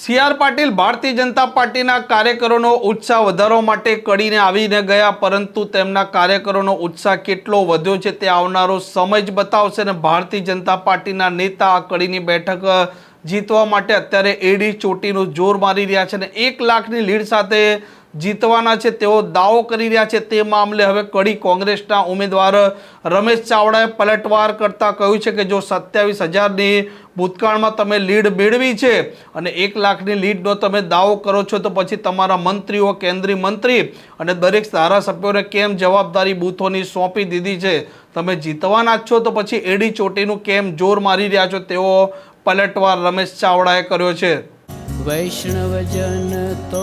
C R Patil Bharatiya Janata પાર્ટીના કાર્યકરોનો ઉત્સાહ વધારવા માટે કડીને આવીને ગયા, પરંતુ તેમના કાર્યકરોનો ઉત્સાહ કેટલો વધ્યો છે તે આવનારો સમય જ બતાવશે અને ભારતીય જનતા પાર્ટીના નેતા આ કડીની બેઠક જીતવા માટે અત્યારે એડી ચોટીનું જોર મારી રહ્યા છે અને એક લાખની લીડ સાથે જીતવાના છે, તેઓ દાવો કરી રહ્યા છે. તે મામલે હવે કડી કોંગ્રેસના ઉમેદવાર રમેશ ચાવડાએ પલટવાર કરતાં કહ્યું છે કે જો સત્યાવીસ હજારની ભૂતકાળમાં તમે લીડ મેળવી છે અને એક લાખની લીડનો તમે દાવો કરો છો, તો પછી તમારા મંત્રીઓ, કેન્દ્રીય મંત્રી અને દરેક ધારાસભ્યોને કેમ જવાબદારી બૂથોની સોંપી દીધી છે? તમે જીતવાના જ છો, તો પછી એડી ચોટીનું કેમ જોર મારી રહ્યા છો? તેવો પલટવાર રમેશ ચાવડાએ કર્યો છે. વૈષ્ણવજન તો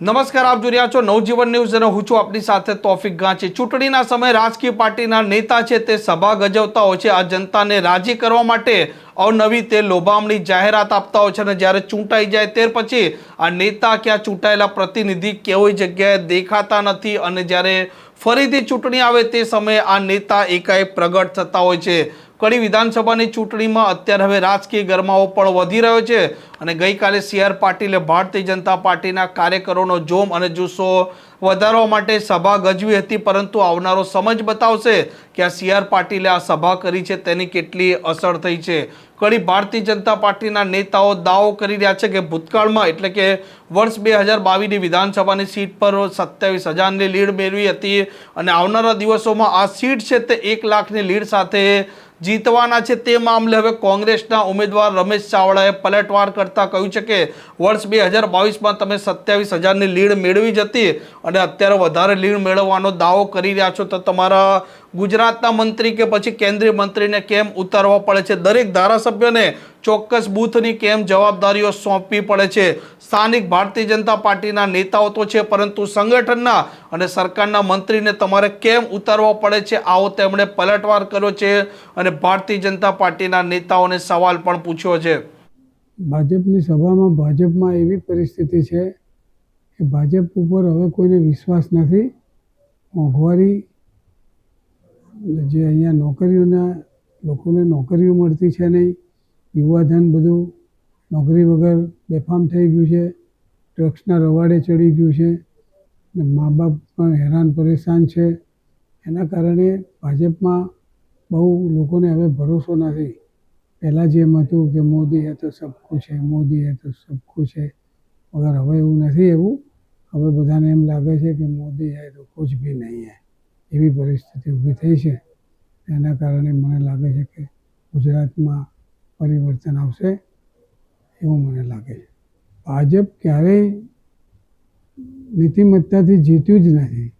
નમસ્કાર, આપ જોઈ રહ્યા છો નવજીવન ન્યૂઝ અને હું છું આપની સાથે તોફિક ગાંચી. ચૂંટણીના સમયે રાજકીય પાર્ટીના નેતા છે તે સભા ગજવતા હોય છે. આ જનતાને રાજી કરવા માટે અવનવી તે લોભામણી જાહેરાત આપતા હોય છે અને જ્યારે ચૂંટાઈ જાય ત્યાર પછી આ નેતા કે આ ચૂંટાયેલા પ્રતિનિધિ કેવી જગ્યાએ દેખાતા નથી અને જ્યારે ફરીથી ચૂંટણી આવે તે સમયે આ નેતા એકાએક પ્રગટ થતા હોય છે. કડી વિધાનસભાની ચૂંટણીમાં અત્યારે હવે રાજકીય ગરમાવો પણ વધી રહ્યો છે અને ગઈકાલે સી આર પાટીલે ભારતીય જનતા પાર્ટીના કાર્યકરોનો જોમ અને જુસ્સો વધારવા માટે સભા ગજવી હતી, પરંતુ આવનારો સમજ બતાવશે કે આ સી આર પાટીલે આ સભા કરી છે, તેની કેટલી અસર થઈ છે. કડી ભારતીય જનતા પાર્ટીના નેતાઓ દાવો કરી રહ્યા છે કે ભૂતકાળમાં એટલે કે વર્ષ બે હજાર બાવીસની વિધાનસભાની સીટ પર સત્યાવીસ હજારની લીડ મેળવી હતી અને આવનારા દિવસોમાં આ સીટ છે તે એક લાખની લીડ સાથે જીતવાના છે તે મામલે હવે કોંગ્રેસના ઉમેદવાર રમેશ ચાવડાએ પલટવાર કરતાં કહ્યું છે કે વર્ષ બે હજાર બાવીસમાં તમે સત્યાવીસ હજારની લીડ મેળવી જ હતી અને અત્યારે વધારે લીડ મેળવવાનો દાવો કરી રહ્યા છો તો તમારા ગુજરાતના મંત્રી કે પછી કેન્દ્રીય મંત્રીને કેમ ઉતારવા પડે છે? દરેક ધારાસભ્યને ચોક્કસ બૂથની કેમ જવાબદારીઓ સોંપવી પડે છે? સ્થાનિક ભારતીય જનતા પાર્ટીના નેતાઓ તો છે, પરંતુ સંગઠનના અને સરકારના મંત્રીને તમારે કેમ ઉતારવા પડે છે? આવો તેમણે પલટવાર કર્યો છે અને ભારતીય જનતા પાર્ટીના નેતાઓને સવાલ પણ પૂછ્યો છે. ભાજપની સભામાં ભાજપમાં એવી પરિસ્થિતિ છે કે ભાજપ ઉપર હવે કોઈને વિશ્વાસ નથી. મોંઘવારી જે અહીંયા નોકરીઓના લોકોને નોકરીઓ મળતી છે નહીં, યુવાધન બધું નોકરી વગર બેફામ થઈ ગયું છે, ડ્રગ્સના રવાડે ચડી ગયું છે, ને મા બાપ પણ હેરાન પરેશાન છે. એના કારણે ભાજપમાં બહુ લોકોને હવે ભરોસો નથી. પહેલાં જેમ હતું કે મોદી હે તો સબ કુછ છે, મોદી હે તો સબ કુછ છે, મગર હવે એવું નથી એવું. હવે બધાને એમ લાગે છે કે મોદી હે તો કુછ ભી નહીં હે. એવી પરિસ્થિતિ ઊભી થઈ છે એના કારણે મને લાગે છે કે ગુજરાતમાં પરિવર્તન આવશે એવું મને લાગે છે. ભાજપ ક્યારેય નીતિમત્તાથી જીત્યું જ નથી.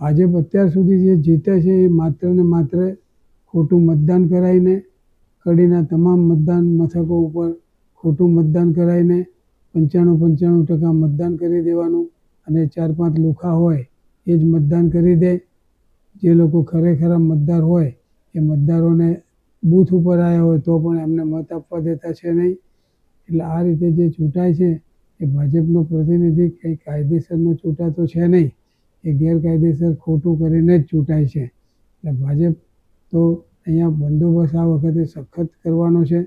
ભાજપ અત્યાર સુધી જે જીતે છે એ માત્ર ને માત્ર ખોટું મતદાન કરાવીને, કડીના તમામ મતદાન મથકો ઉપર ખોટું મતદાન કરાવીને પંચાણું પંચાણું ટકા મતદાન કરી દેવાનું અને ચાર પાંચ લુખા હોય એ જ મતદાન કરી દે. જે લોકો ખરેખર મતદાર હોય, એ મતદારોને બૂથ ઉપર આવ્યા હોય તો પણ એમને મત આપવા દેતા છે નહીં. એટલે આ રીતે જે ચૂંટાય છે, એ ભાજપનો પ્રતિનિધિ કંઈ કાયદેસરનો ચૂંટાતો છે નહીં. એ ગેરકાયદેસર ખોટું કરીને જ ચૂંટાય છે. એટલે ભાજપ તો અહીંયા બંદોબસ્ત આ વખતે સખત કરવાનો છે.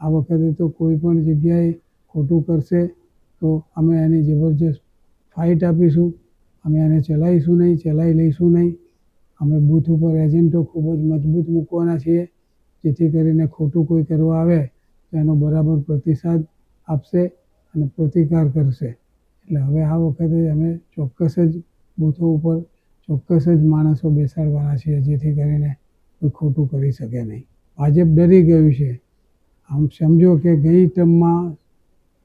આ વખતે તો કોઈ પણ જગ્યાએ ખોટું કરશે તો અમે એની જબરજસ્ત ફાઇટ આપીશું. અમે એને ચલાવીશું નહીં, ચલાવી લઈશું નહીં. અમે બૂથ ઉપર એજન્ટો ખૂબ જ મજબૂત મૂકવાના છીએ. જેથી કરીને ખોટું કોઈ કરવા આવે તો એનો બરાબર પ્રતિસાદ આપશે અને પ્રતિકાર કરશે. એટલે હવે આ વખતે અમે ચોક્કસ જ બૂથો ઉપર ચોક્કસ જ માણસો બેસાડવાના છીએ, જેથી કરીને કોઈ ખોટું કરી શકે નહીં. ભાજપ ડરી ગયું છે. આમ સમજો કે ગઈ ટર્મમાં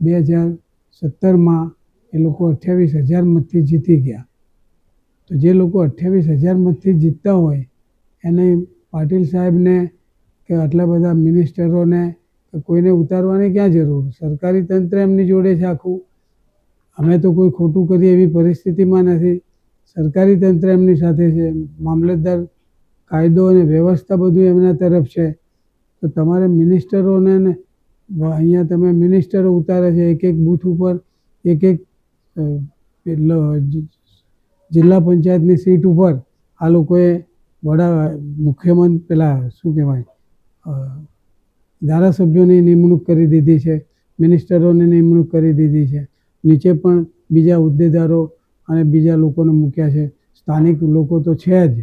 બે હજાર સત્તરમાં એ લોકો અઠ્યાવીસ હજાર મતથી જીતી ગયા. તો જે લોકો અઠ્યાવીસ હજાર મતથી જીતતા હોય, એને પાટીલ સાહેબને કે આટલા બધા મિનિસ્ટરોને કે કોઈને ઉતારવાની ક્યાં જરૂર? સરકારી તંત્ર એમની જોડે છે આખું. અમે તો કોઈ ખોટું કરીએ એવી પરિસ્થિતિમાં નથી. સરકારી તંત્ર એમની સાથે છે. મામલતદાર કાયદો અને વ્યવસ્થા બધું એમના તરફ છે. તો તમારે મિનિસ્ટરોને અહીંયા તમે મિનિસ્ટરો ઉતારે છે એક એક બૂથ ઉપર એક એક જિલ્લા પંચાયતની સીટ ઉપર આ લોકોએ વડા મુખ્યમંત્રી, પેલા શું કહેવાય ધારાસભ્યોની નિમણૂક કરી દીધી છે, મિનિસ્ટરોની નિમણૂક કરી દીધી છે. નીચે પણ બીજા હોદ્દેદારો અને બીજા લોકોને મૂક્યા છે. સ્થાનિક લોકો તો છે જ.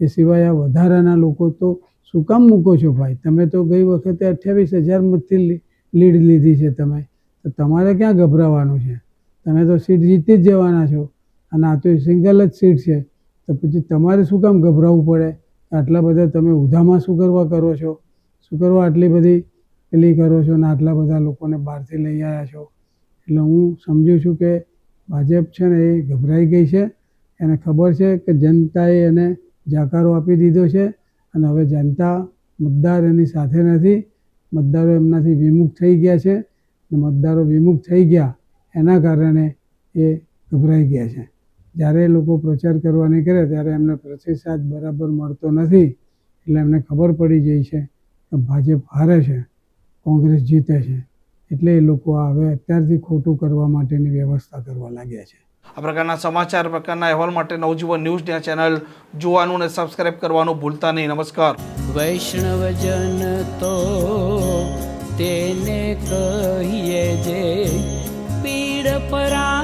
એ સિવાય આ વધારાના લોકો તો શું કામ મૂકો છો ભાઈ? તમે તો ગઈ વખતે અઠ્યાવીસ હજાર મતથી લીડ લીધી છે તમે. તો તમારે ક્યાં ગભરાવાનું છે? તમે તો સીટ જીતી જ જવાના છો. અને આ તો સિંગલ જ સીટ છે. તો પછી તમારે શું કામ ગભરાવવું પડે? આટલા બધા તમે ઉધામાં શું કરવા કરો છો? શું કરવા આટલી બધી પેલી કરો છો ને આટલા બધા લોકોને બહારથી લઈ આવ્યા છો? એટલે હું સમજુ છું કે ભાજપ છે ને એ ગભરાઈ ગઈ છે. એને ખબર છે કે જનતાએ એને જાકારો આપી દીધો છે અને હવે જનતા મતદાર એની સાથે નથી. મતદારો એમનાથી વિમુખ થઈ ગયા છે અને મતદારો વિમુખ થઈ ગયા એના કારણે એ ગભરાઈ ગયા છે. જ્યારે એ લોકો પ્રચાર કરવા નીકળે ત્યારે એમને પ્રતિસાદ બરાબર મળતો નથી એટલે એમને ખબર પડી જાય છે કે ભાજપ હારે છે કોંગ્રેસ જીતે છે એટલે એ લોકો હવે અત્યારથી ખોટું કરવા માટેની વ્યવસ્થા કરવા લાગ્યા છે. આ પ્રકારના સમાચાર પ્રકારના અહેવાલ માટે નવજીવન ન્યૂઝ ચેનલ જોવાનું અને સબસ્ક્રાઇબ કરવાનું ભૂલતા નહીં. નમસ્કાર. વૈષ્ણવજન તો તેને કહીએ જે પીડ પરાઈ